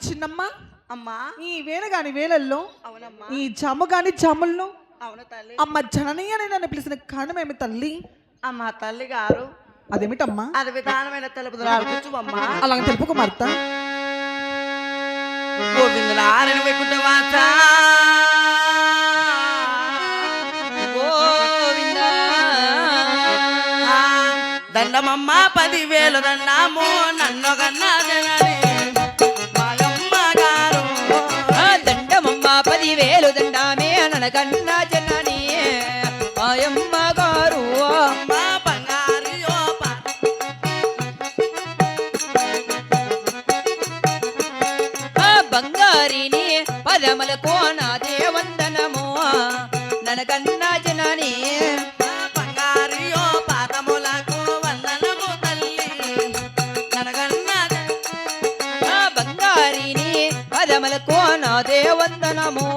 చిన్నమ్మా అమ్మా. ఈ వేల గాని వేలల్లో ఈ జమ గాని జముల్లో అమ్మ జననీయ నన్ను పిలిచిన కారణం ఏమి తల్లి? అమ్మా తల్లి గారు. అదేమిటమ్మా? అది విధానమైన తలుపు అమ్మా అలా తెలుపుకు మార్త దండమమ్మా పదివేలు దండము నన్నొగన్నా வேலு தண்டாமே நன கண்ணா. ದೇವಂದನಮೋ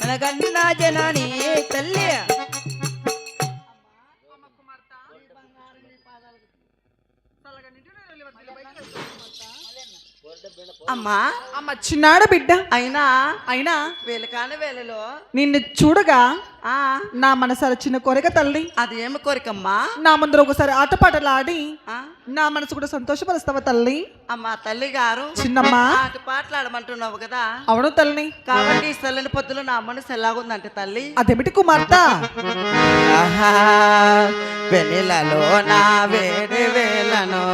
ನನಗನ್ನ ಜನನಿ ತಲ್ಲಿ. అమ్మా. అమ్మ చిన్నాడ బిడ్డ. అయినా? అయినా? వేలకాని వేలలో. నిన్ను చూడగా ఆ. నా మనసాల చిన్న కోరిక తల్లి. అదేమి కోరికమ్మా? నా ముందర ఒకసారి ఆటపాటలాడి నా మనసు కూడా సంతోషపరుస్తావా తల్లి? అమ్మా తల్లి గారు చిన్నమ్మా. పాటలాడమంటున్నావు కదా. అవును తల్లి. కాబట్టి ఈ చల్లని పొద్దులో నా మనసు ఎలాగుందంటే తల్లి? అదేమిటి కుమార్త? వెనిలలో నా వేడి వేలను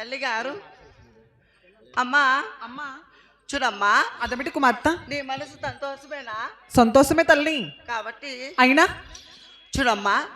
గారు అమ్మా. అమ్మా. చూడమ్మా. అదమిటి కుమార్తె. నీ మనసు సంతోషమేనా? సంతోషమే తల్లి. కాబట్టి అయినా? చూడమ్మా.